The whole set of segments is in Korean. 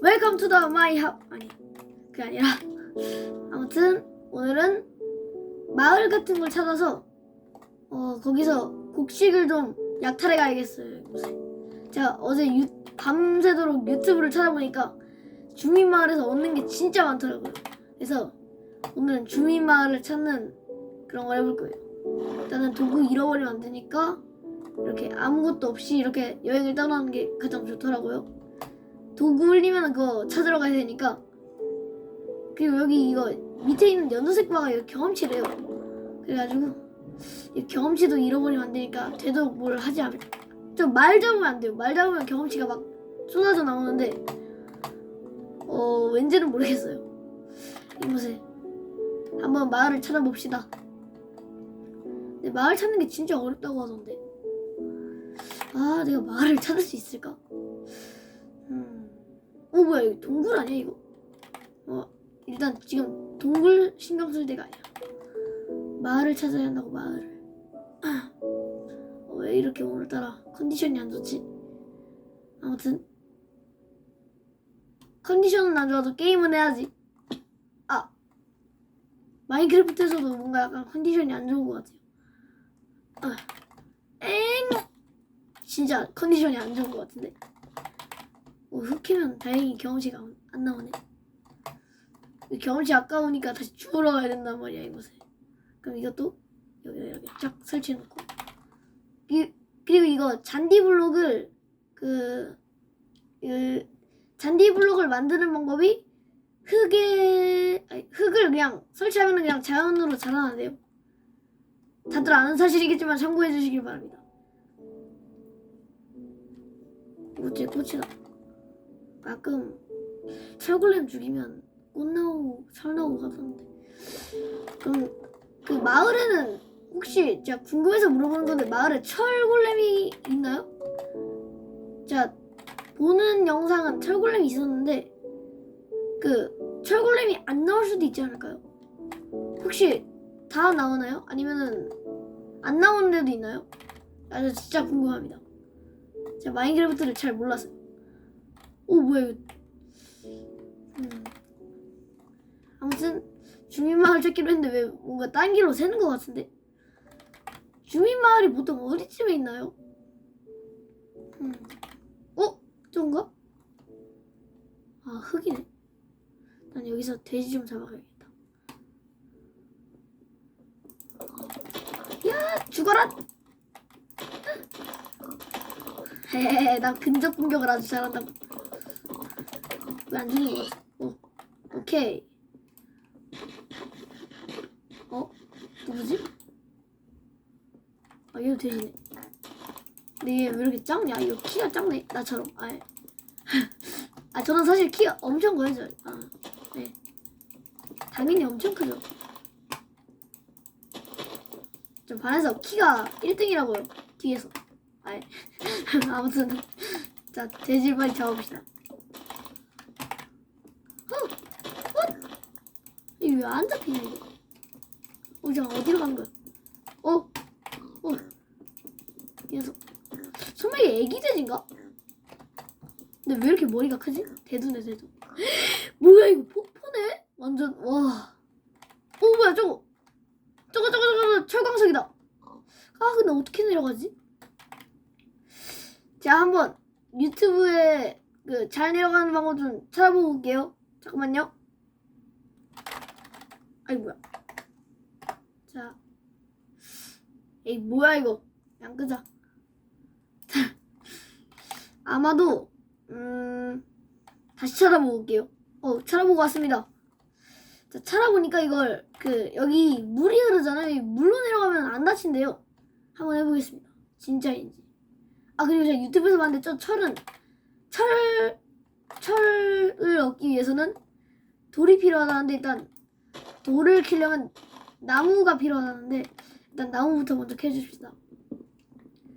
웰컴 투 더 마이 하 아니 그게 아니라. 아무튼 오늘은 마을 같은 걸 찾아서 어 거기서 곡식을 좀 약탈해 가야겠어요 요새. 제가 어제 유, 밤새도록 유튜브를 찾아보니까 주민 마을에서 얻는 게 진짜 많더라고요. 그래서 오늘은 주민 마을을 찾는 그런 걸 해볼 거예요. 일단은 도구 잃어버리면 안 되니까 이렇게 아무것도 없이 이렇게 여행을 떠나는 게 가장 좋더라고요 도구 흘리면 그거 찾으러 가야 되니까. 그리고 여기 이거 밑에 있는 연두색 바가 이거 경험치래요. 그래가지고 이 경험치도 잃어버리면 안 되니까 되도록 뭘 하지 않을 좀말 잡으면 안 돼요. 말 잡으면 경험치가 막 쏟아져 나오는데 어 왠지는 모르겠어요. 이곳에 한번 마을을 찾아봅시다. 근데 마을 찾는 게 진짜 어렵다고 하던데. 아 내가 마을을 찾을 수 있을까? 음. 어 뭐야 이거 동굴 아니야 이거? 어 일단 지금 동굴 신경 쓸 때가 아니야. 마을을 찾아야 한다고 마을을. 어, 왜 이렇게 오늘따라 컨디션이 안 좋지? 아무튼 컨디션은 안 좋아도 게임은 해야지. 아 마인크래프트에서도 뭔가 약간 컨디션이 안 좋은 것 같아요. 아, 엥 진짜 컨디션이 안 좋은 것 같은데. 어, 흑히면 다행히 경험치가 안- 안 나오네. 이 경험치 아까우니까 다시 주우러 가야 된단 말이야 이곳에. 그럼 이것도 여기 이렇게 쫙 설치해놓고. 이, 그리고 이거 잔디 블록을 그, 그 잔디 블록을 만드는 방법이 흙에 아니, 흙을 그냥 설치하면 그냥 자연으로 자라나대요. 다들 아는 사실이겠지만 참고해 주시길 바랍니다. 어째 꽃이다. 가끔 철골렘 죽이면 꽃 나오고 철 나오고 하던데 그럼 그 마을에는 혹시 제가 궁금해서 물어보는 건데 마을에 철골렘이 있나요? 제가 보는 영상은 철골렘이 있었는데 그 철골렘이 안 나올 수도 있지 않을까요? 혹시 다 나오나요? 아니면은 안 나오는 데도 있나요? 아, 저 진짜 궁금합니다. 제가 마인크래프트를 잘 몰라서요. 오 뭐야 이거 음. 아무튼 주민마을 찾기로 했는데 왜 뭔가 딴 길로 새는 것 같은데 주민마을이 보통 어디쯤에 있나요? 음. 어? 저건가? 아 흙이네 난 여기서 돼지 좀 잡아가야겠다 야 죽어라 헤헤헤 난 근접 공격을 아주 잘한다고 거지? 어, 오케이. 어, 누구지? 아, 얘도 돼지네. 근데 얘왜 이렇게 작냐? 이거 키가 작네. 나처럼. 아, 예. 아, 저는 사실 키가 엄청 커요. 아, 네. 당연히 엄청 크죠. 좀 반해서 키가 1등이라고요. 뒤에서. 아, 예. 아무튼. 자, 돼지 빨리 잡아봅시다. 이거 왜 안 잡히냐 이거? 어, 저 어디로 간 거야? 어, 어, 이 녀석. 설마 이게 애기 돼지인가? 근데 왜 이렇게 머리가 크지? 대두네 대두. 뭐야 이거 폭포네? 완전 와. 어 뭐야 저거? 저거 저거 저거 저거 철광석이다. 아 근데 어떻게 내려가지? 제가 한번 유튜브에 그 잘 내려가는 방법 좀 찾아보고 올게요. 잠깐만요. 아이 뭐야? 자, 에이 뭐야 이거? 양 끄자. 아마도 음 다시 찾아보고 올게요. 어 찾아보고 왔습니다. 자 찾아보니까 이걸 그 여기 물이 흐르잖아요. 이 물로 내려가면 안 다친대요. 한번 해보겠습니다. 진짜인지. 아 그리고 제가 유튜브에서 봤는데 저 철은 철 철을 얻기 위해서는 돌이 필요하다는데 일단 돌을 캐려면 나무가 필요하다는데 일단 나무부터 먼저 캐줍시다.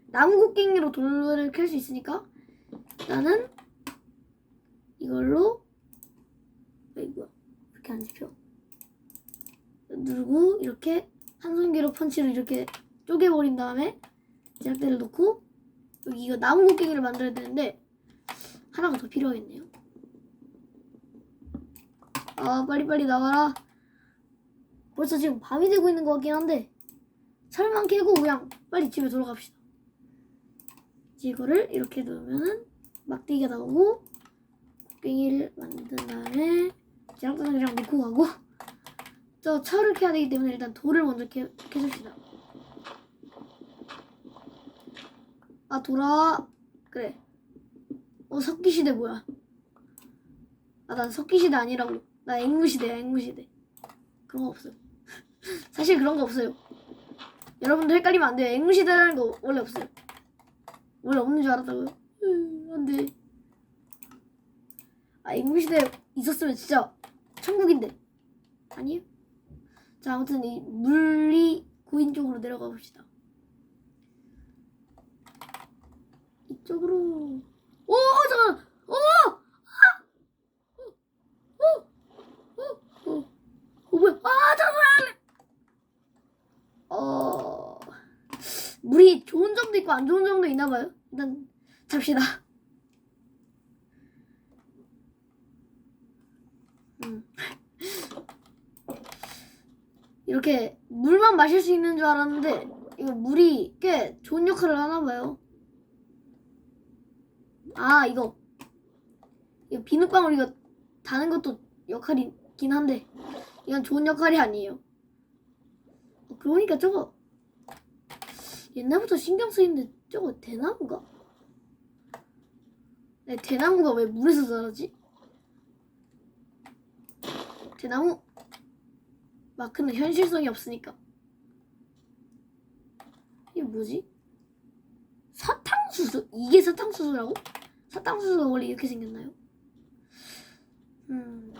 나무 곡괭이로 돌을 캘 수 있으니까 나는 이걸로 뭐야 이렇게 안 잡혀 누르고 이렇게 한 손기로 펀치를 이렇게 쪼개버린 다음에 제작대를 놓고 여기 이거 나무 곡괭이를 만들어야 되는데 하나가 더 필요하겠네요. 아 빨리빨리 나와라. 벌써 지금 밤이 되고 있는 것 같긴 한데 철만 캐고 그냥 빨리 집에 돌아갑시다. 이거를 이렇게 넣으면은 막대기가 나오고 곡괭이를 만든 다음에 지랑도장이랑 놓고 가고 저 철을 캐야 되기 때문에 일단 돌을 먼저 캐, 캐줍시다. 아 돌아. 그래. 어 석기시대 뭐야? 아 난 석기시대 아니라고 나 앵무시대야 앵무시대. 그런 거 없어요. 사실 그런 거 없어요. 여러분들 헷갈리면 안 돼요. 앵무시대라는 거 원래 없어요. 원래 없는 줄 알았다고요? 으, 안돼. 아 앵무시대 있었으면 진짜 천국인데. 아니에요? 자 아무튼 이 물리 고인 쪽으로 내려가 봅시다. 이쪽으로. 오 잠깐 오 아! 오! 오! 오! 어 뭐야 아 잠깐만 어 물이 좋은 점도 있고 안 좋은 점도 있나 봐요. 일단 잡시다. 음. 이렇게 물만 마실 수 있는 줄 알았는데 이거 물이 꽤 좋은 역할을 하나 봐요. 아 이거. 이거 비눗방울 이거 다는 것도 역할이긴 한데 이건 좋은 역할이 아니에요. 어, 그러니까 저거 옛날부터 신경 쓰이는데 저거 대나무가? 네, 대나무가 왜 물에서 자라지? 대나무 마크는 현실성이 없으니까 이게 뭐지? 사탕수수? 이게 사탕수수라고? 사탕수수가 원래 이렇게 생겼나요? 음,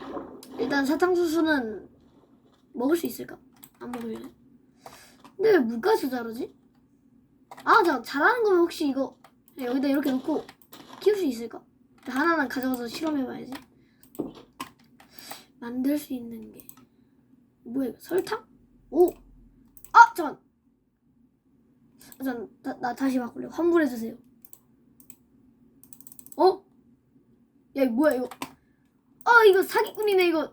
일단 사탕수수는 먹을 수 있을까? 안 먹을래. 근데 왜 물가에서 자라지? 아, 자, 자라는 거면 혹시 이거 여기다 이렇게 놓고 키울 수 있을까? 하나는 가져가서 실험해봐야지. 만들 수 있는 게 뭐야? 이거? 설탕? 오, 아, 잠깐. 전 나, 나 다시 바꿀래. 환불해 주세요. 어? 야 이거 뭐야 이거? 아 이거 사기꾼이네 이거.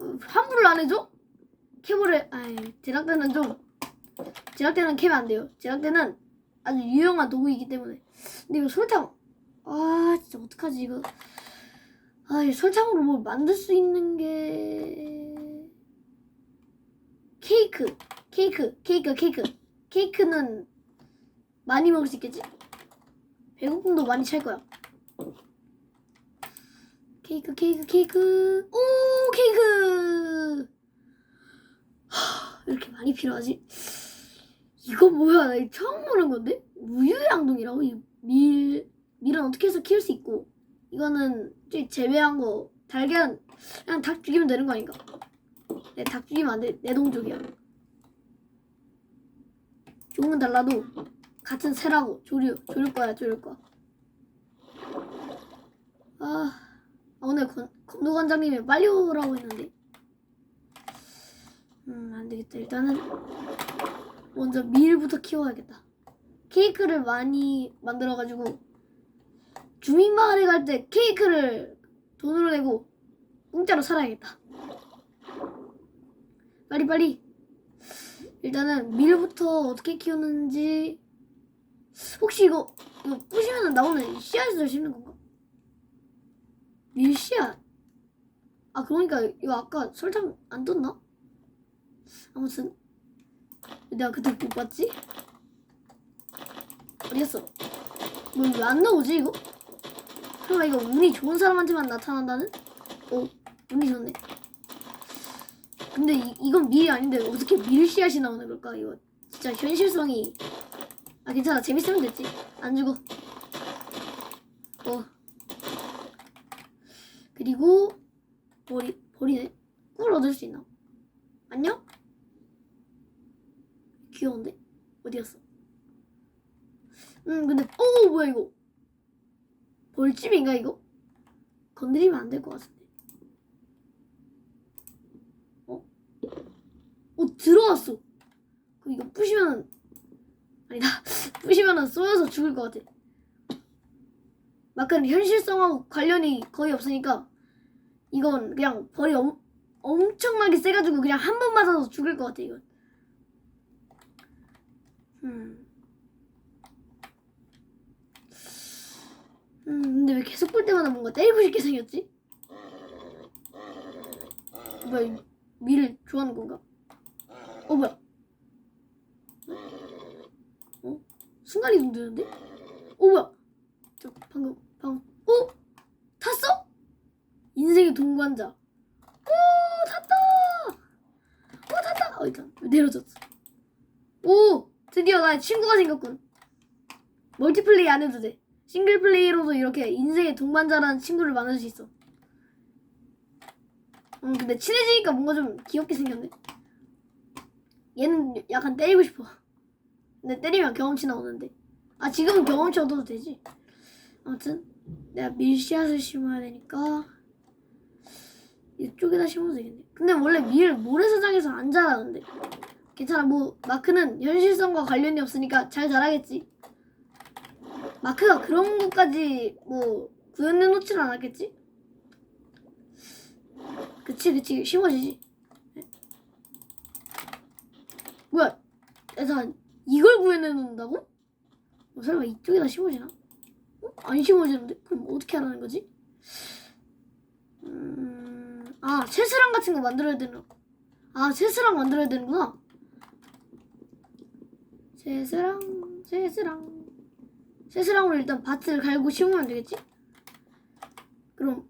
어, 환불을 안 해줘? 캐버를 아이 제작대는 좀 제작대는 캐면 안 돼요. 제작대는 아주 유용한 도구이기 때문에. 근데 이거 설탕 아 진짜 어떡하지 이거? 아, 이 설탕으로 뭘 만들 수 있는 게 케이크, 케이크, 케이크, 케이크, 케이크는 많이 먹을 수 있겠지? 배고픔도 많이 찰 거야. 케이크, 케이크, 케이크. 오, 케이크. 하, 왜 이렇게 많이 필요하지? 이거 뭐야? 나 처음 보는 건데? 우유양동이라고? 이 밀, 밀은 어떻게 해서 키울 수 있고, 이거는 저기 제외한 거, 달걀, 그냥 닭 죽이면 되는 거 아닌가? 내 닭 죽이면 안 돼. 내 동족이야. 종은 달라도 같은 새라고 조류 조릴 거야 조릴 거야 아, 아, 오늘 건, 건도관장님이 빨리 오라고 했는데 음 안 되겠다 일단은 먼저 밀부터 키워야겠다 케이크를 많이 만들어가지고 주민마을에 갈 때 케이크를 돈으로 내고 공짜로 살아야겠다 빨리 빨리 일단은 밀부터 어떻게 키우는지 혹시 이거 이거 부시면 나오는 씨앗을 심는 건가? 밀 씨앗. 아 그러니까 이거 아까 설탕 안 떴나? 아무튼 내가 그때 못 봤지? 어디갔어? 뭐왜안 나오지 이거? 설마 이거 운이 좋은 사람한테만 나타난다는? 오 운이 좋네. 근데 이, 이건 밀이 아닌데 어떻게 밀 씨앗이 나오는 걸까 이거 진짜 현실성이 아 괜찮아 재밌으면 됐지 안 죽어 어 그리고 버리 버리네 꿀 얻을 수 있나 안녕 귀여운데? 어디였어? 음 근데 어 뭐야 이거. 벌집인가 이거? 건드리면 안 될 것 같은데. 어? 어 들어왔어. 그럼 이거 부시면 아니다. 부시면은 쏘여서 죽을 것 같아. 마크는 현실성하고 관련이 거의 없으니까 이건 그냥 버리 엄, 엄청나게 세가지고 그냥 한 번 맞아서 죽을 것 같아 이건. 음. 음 근데 왜 계속 볼 때마다 뭔가 때리고 싶게 생겼지? 뭐야 이 미를 좋아하는 건가? 어 뭐야? 어? 순간 이동 되는데? 어 뭐야? 저 방금 방금 어? 탔어? 인생의 동반자. 오 탔다. 오 탔다. 어 일단 내려졌어. 오 드디어 나의 친구가 생겼군. 멀티플레이 안 해도 돼. 싱글 플레이로도 이렇게 인생의 동반자라는 친구를 만날 수 있어. 음 근데 친해지니까 뭔가 좀 귀엽게 생겼네. 얘는 약간 때리고 싶어. 근데 때리면 경험치 나오는데. 아 지금은 경험치 얻어도 되지. 아무튼 내가 밀씨앗을 심어야 되니까 이쪽에다 심어도 되겠네. 근데 원래 밀 모래사장에서 안 자라는데. 괜찮아 뭐 마크는 현실성과 관련이 없으니까 잘 자라겠지. 마크가 그런 것까지 뭐 구현해 놓지는 않았겠지? 그치 그치 심어지지. 네. 뭐야? 일단 이걸 구현해 놓는다고? 뭐 설마 이쪽에다 심어지나? 어? 안 심어지는데? 그럼 어떻게 하라는 거지? 음... 아 채스랑 같은 거 만들어야 되나? 아 채스랑 만들어야 되는구나. 채스랑 채스랑 채스랑으로 일단 밭을 갈고 심으면 되겠지? 그럼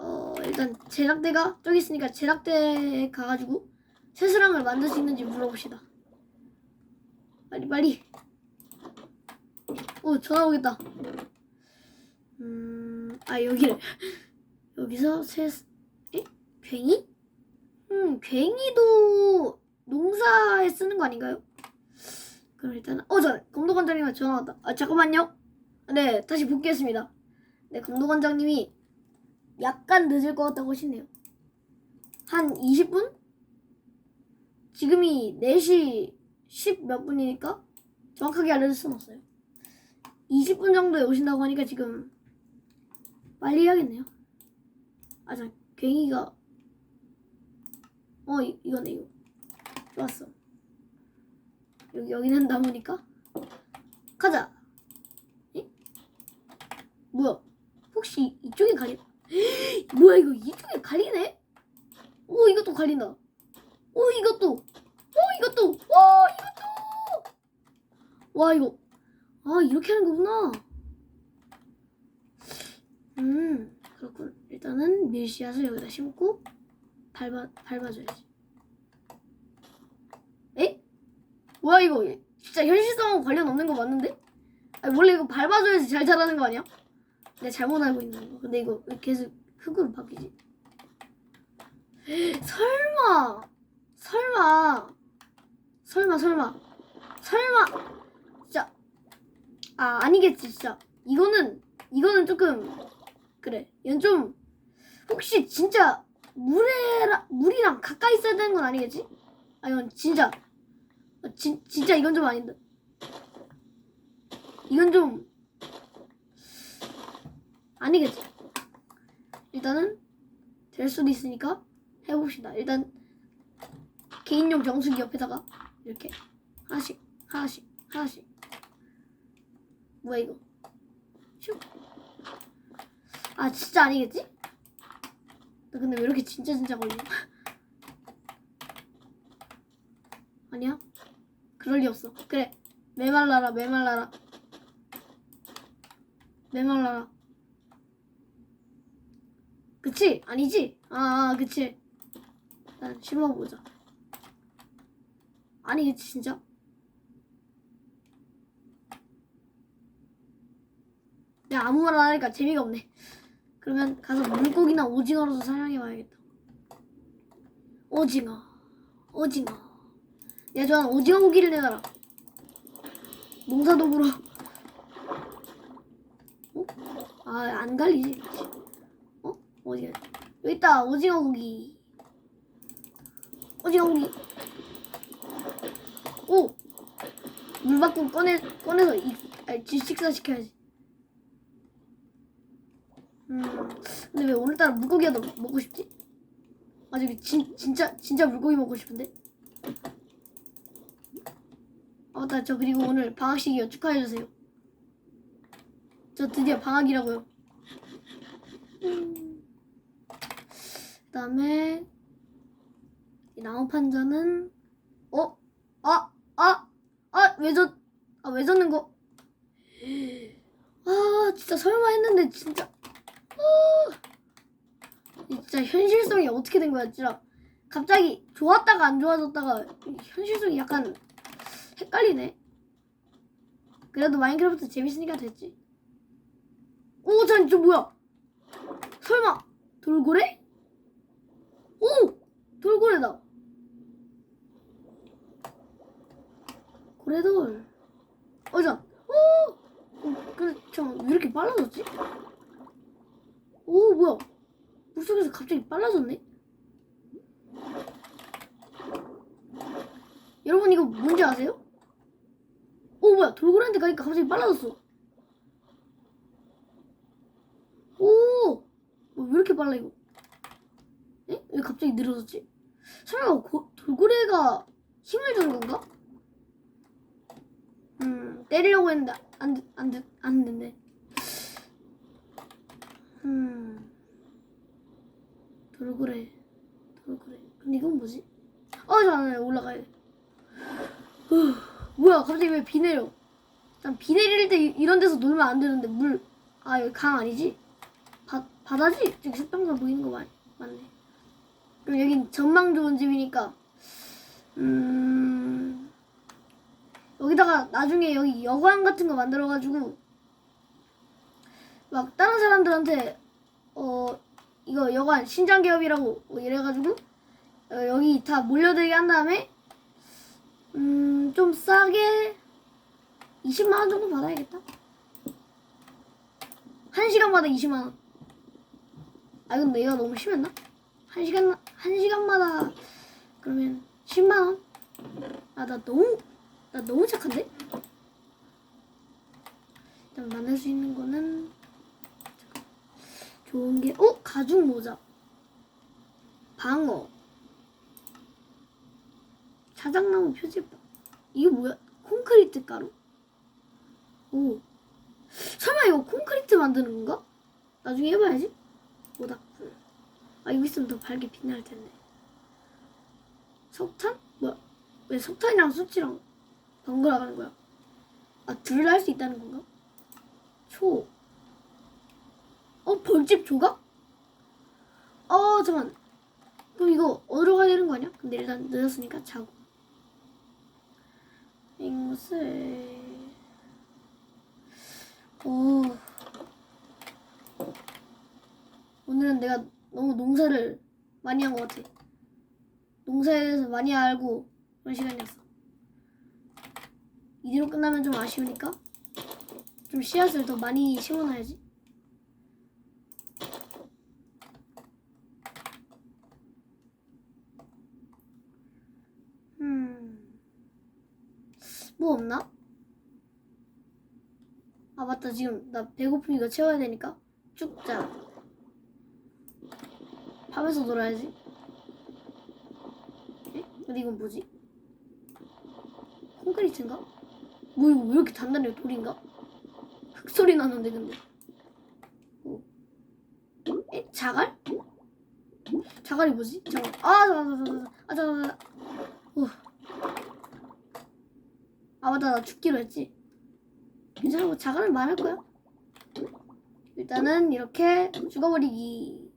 어 일단 제작대가 저기 있으니까 제작대에 가가지고 채스랑을 만들 수 있는지 물어봅시다. 빨리 빨리. 오 전화 오겠다. 음, 아 여기를 여기서 새 에? 괭이? 음, 괭이도 농사에 쓰는 거 아닌가요? 그럼 일단 어저 검도관장님한테 전화 왔다. 아 잠깐만요. 네 다시 복귀했습니다. 네 검도관장님이 약간 늦을 것 같다고 하시네요. 한 20분? 지금이 4시 10 몇 분이니까 정확하게 알려줄 순 없어요. 20분 정도에 오신다고 하니까 지금 빨리 해야겠네요. 아, 자, 괭이가 어, 이, 이거네 이거. 좋았어. 여기 여기는 나무니까 가자. 에? 뭐야? 혹시 이쪽에 가리? 뭐야 이거 이쪽에 가리네? 오 이것도 가린다. 오 이것도. 오 이것도. 와 이것도. 와 이거. 아 이렇게 하는 거구나. 음 그렇군. 일단은 밀씨앗을 여기다 심고 밟아 밟아줘야지. 에? 뭐야 이거? 진짜 현실성하고 관련 없는 거 맞는데? 아니, 원래 이거 밟아줘야지 잘 자라는 거 아니야? 내가 잘못 알고 있는 거. 근데 이거 왜 계속 흙으로 바뀌지? 설마, 설마, 설마, 설마, 설마, 진짜, 아 아니겠지 진짜. 이거는 이거는 조금 그래. 이건 좀 혹시 진짜 물에랑 물이랑 가까이 있어야 되는 건 아니겠지? 아 이건 진짜 어, 진, 진짜 이건 좀 아닌데. 이건 좀 아니겠지. 일단은 될 수도 있으니까 해봅시다. 일단 개인용 정수기 옆에다가 이렇게 하나씩 하나씩 하나씩 뭐야 이거? 슉. 아 진짜 아니겠지? 나 근데 왜 이렇게 진짜 진짜 걸려? 아니야? 그럴 리 없어. 그래. 메말라라, 메말라라. 메말라라. 그치? 아니지? 아, 아 그치. 일단 심어보자. 아니겠지, 진짜? 야, 아무 말 안 하니까 재미가 없네. 그러면 가서 물고기나 오징어로도 사냥해봐야겠다. 오징어. 오징어. 내가 좋아하는 오징어 고기를 내놔라. 농사도구로. 어? 아, 안 갈리지. 어? 어디가? 여기 있다. 오징어 고기. 오징어 고기. 오! 물 밖으로 꺼내, 꺼내서 이, 아니, 질식사 시켜야지. 음, 근데 왜 오늘따라 물고기가 더 먹고 싶지? 아 저기 진, 진짜 진짜 물고기 먹고 싶은데. 아 맞다 저 그리고 오늘 방학식이요 축하해 주세요. 저 드디어 방학이라고요. 음. 그 다음에 이 나무 판자는 어? 아! 아! 아! 왜 저, 아, 왜 젖는 거? 아, 진짜 설마 했는데, 진짜. 아, 진짜 현실성이 어떻게 된 거야, 진짜. 갑자기 좋았다가 안 좋아졌다가 현실성이 약간 헷갈리네. 그래도 마인크래프트 재밌으니까 됐지. 오, 잠, 저 뭐야? 설마 돌고래? 오, 돌고래다. 고래돌. 어, 자, 오, 어, 그, 잠왜 이렇게 빨라졌지? 오, 뭐야? 물속에서 갑자기 빨라졌네? 여러분 이거 뭔지 아세요? 오 뭐야 돌고래한테 가니까 갑자기 빨라졌어 오! 뭐왜 이렇게 빨라 이거 에? 왜 갑자기 느려졌지? 설마 고, 돌고래가 힘을 주는 건가? 음 때리려고 했는데 안, 돼- 안, 돼- 안 된대 음 돌고래 돌고래 근데 이건 뭐지? 어 잠깐만 올라가야 돼 후, 뭐야 갑자기 왜 비 내려 난 비 내릴 때 이- 이런 데서 놀면 안 되는데 물 아 여기 강 아니지? 바, 바다지? 저기 색방사 보이는 거 맞, 맞네 그럼 여긴 전망 좋은 집이니까 음 여기다가 나중에 여기 여관 같은 거 만들어가지고 막 다른 사람들한테 어 이거 여관 신장 기업이라고 뭐 이래가지고 어, 여기 다 몰려들게 한 다음에 음 좀 싸게 20만 원 정도 받아야겠다. 한 시간마다 20만 원. 아 근데 얘가 너무 심했나? 한 시간 한 시간마다 그러면 10만 원? 아 나 너무 나 너무 착한데? 일단 만들 수 있는 거는 좋은 게 어? 가죽 모자 방어 자작나무 표지판 이게 뭐야? 콘크리트 가루 오 설마 이거 콘크리트 만드는 건가? 나중에 해봐야지 모닥불 아 이거 있으면 더 밝게 빛날 텐데 석탄? 뭐야 왜 석탄이랑 수치랑 번갈아 가는 거야? 아둘다할수 있다는 건가? 초 어 벌집 조각? 어 잠깐 그럼 이거 어디로 가야 되는 거 아니야? 근데 일단 늦었으니까 자고 앵무새 오. 오늘은 내가 너무 농사를 많이 한 것 같아. 농사에 대해서 많이 알고 그런 시간이었어. 이대로 끝나면 좀 아쉬우니까 좀 씨앗을 더 많이 심어놔야지 음, 뭐 없나? 아 맞다 지금 나 이거 채워야 되니까 쭉자 밤에서 놀아야지 에? 근데 이건 뭐지? 콘크리트인가? 뭐 이거 왜 이렇게 단단해요 돌인가? 흙소리 나는데 근데 어. 에? 자갈? 자갈이 뭐지? 잠깐 아 잠깐 잠깐 잠깐 아 잠깐 잠깐 어. 아 맞다 나 죽기로 했지 괜찮아 뭐 자갈은 많을 거야 일단은 이렇게 죽어버리기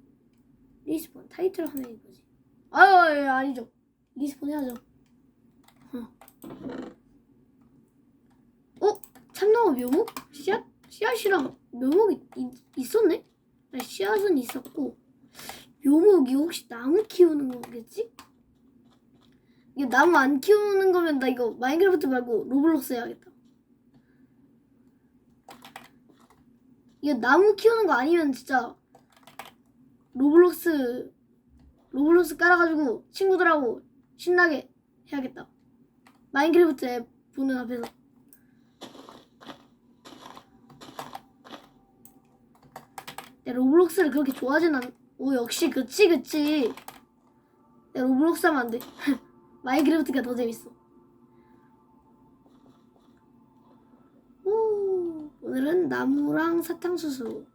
리스폰 타이틀 화면이 뭐지 아유 아니죠 리스폰 해야죠 어? 어? 참나무 묘목? 씨앗? 씨앗이랑 묘목이 있? 아니, 씨앗은 있었고 묘목이 혹시 나무 키우는 거겠지? 이거 나무 안 키우는 거면 나 이거 마인크래프트 말고 로블록스 해야겠다. 이거 나무 키우는 거 아니면 진짜 로블록스 로블록스 깔아가지고 친구들하고 신나게 해야겠다. 마인크래프트 앱 보는 앞에서. 내 로블록스를 그렇게 좋아하진 않. 오 역시 그치 그치. 야 로블록스 하면 안 돼 마인크래프트가 더 재밌어. 오, 오늘은 나무랑 사탕수수.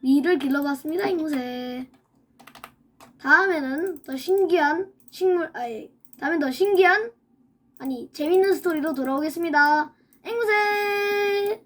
밀을 길러봤습니다 앵무새 다음에는 더 신기한 식물 아예 다음엔 더 신기한 아니 재밌는 스토리로 돌아오겠습니다. 앵무새